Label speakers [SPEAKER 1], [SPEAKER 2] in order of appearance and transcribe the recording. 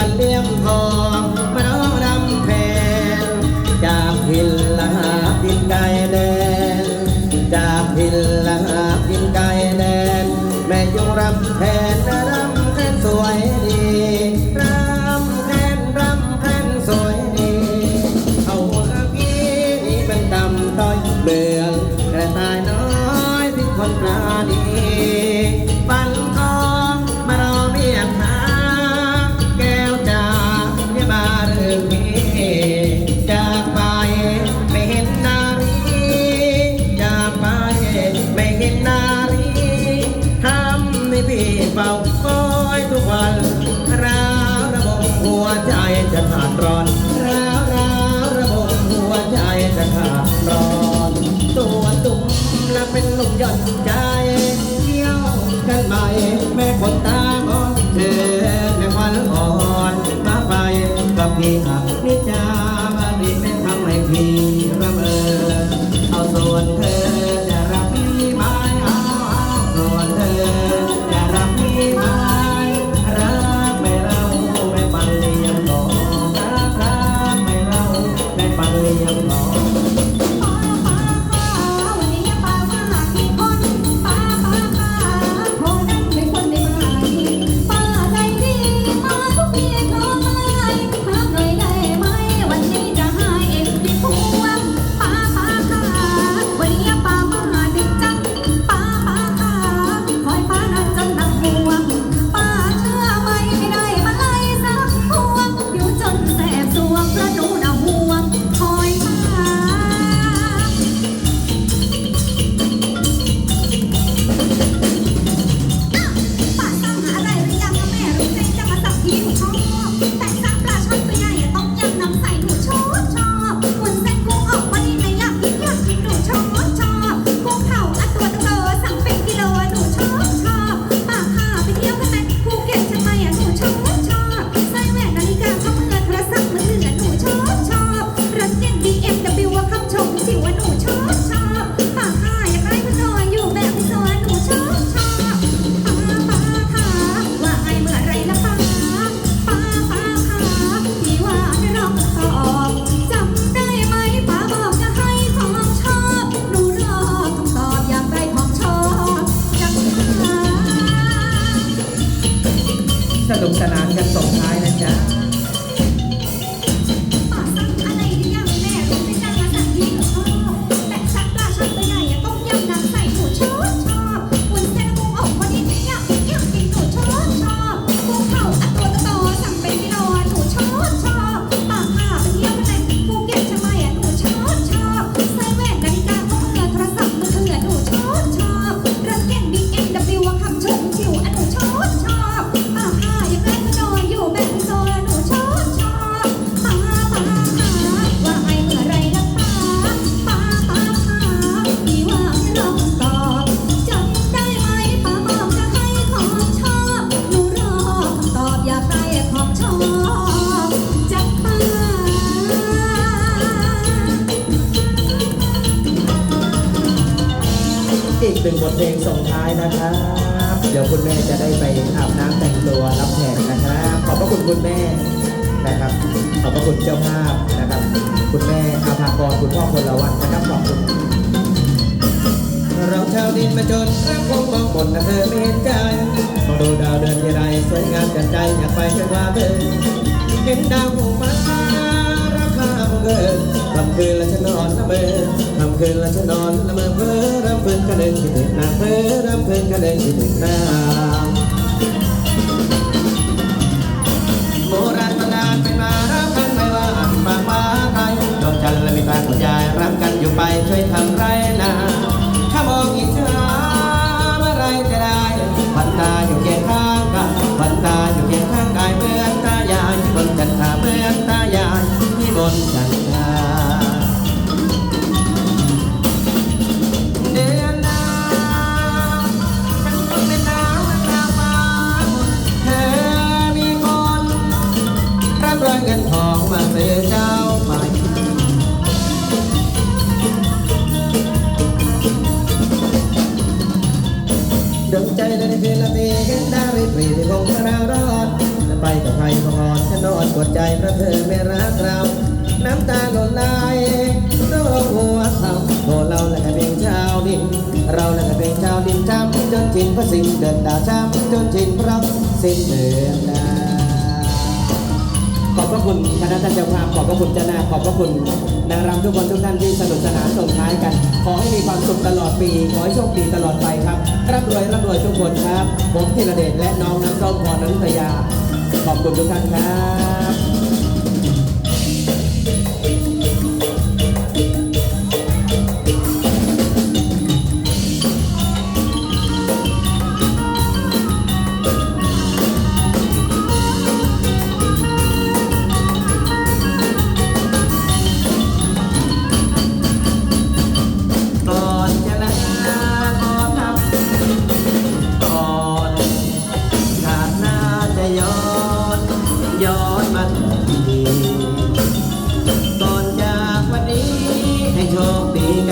[SPEAKER 1] ฟันเลี่ยมคอมาน้องรำแพนจากพินลาพินไก่แดนจากพินลาพินไก่แดนแม่ยุงรำแพนรำแพนสวยดี เฝ้าคอยทุกวันราวระบบหัวใจจะขาดร้อนราวร้าวระบบหัวใจจะขาดร้อนตัวตุ่มและเป็นลมหย่อนใจเที่ยวกันใหม่แม่คนตาบอกเธอในวันอ่อนมาไปกับพี่อนิจามา
[SPEAKER 2] ดีไม่ทำให้พี่ระเบิดเอาส่วนเธอ 一有 นุก
[SPEAKER 1] สนานกันส่งท้ายนะจ๊ะ
[SPEAKER 2] กหนึ่งบทเพลง
[SPEAKER 1] ส่งท้ายนะครับ เดี๋ยวคุณแม่จะได้ไปอาบน้ำแต่งตัวรับแขกนะครับ ขอบพระคุณคุณแม่นะครับ ขอบพระคุณเจ้าภาพนะครับ คุณแม่อาภากรคุณพ่อคนละวันนะครับขอบคุณเราชาวดินมาจนรักคงมองบนนะเธอไม่เห็นใจมองดูดาวเดินที่ไรสวยงามจัดใจอยากไปเชื่อว่าเธอเห็นดาวคงฟ้า ทำคืนแล้วฉันนอนละเมอทำคืนแล้วฉันนอนละเมอเพ้อรำพึงกระเด็นคิดถึงนาเพ้อรำพึงกระเด็นคิดถึงนา ดวงใจนั้นเพละทีเห็นดาวิปรีที่คงราวรอดไปกับใครก็อ่อนฉันอนปวดใจพระเธอไม่รักเรา น้ำตาหล่นไหลต้องลงหัวเศร้าโหเราและกันเป็นชาวดิน เราและกันเป็นชาวดินช้ำจนชินพระสิ่งเดินดาช้ำจนชินพระสิ่งเดินดา ขอบพระคุณคณะท่านเจ้าภาพขอบพระคุณเจ้าหน้าขอบพระคุณนางรำทุกคนทุกท่านที่สนุกสนานส่งท้ายกัน ขอให้มีความสุขตลอดปีขอให้โชคดีตลอดไปครับร่ำรวยร่ำรวยทุกคนครับ ผมธีระเดชและน้องน้ำส้มพรนันทยา ขอบคุณทุกท่านครับ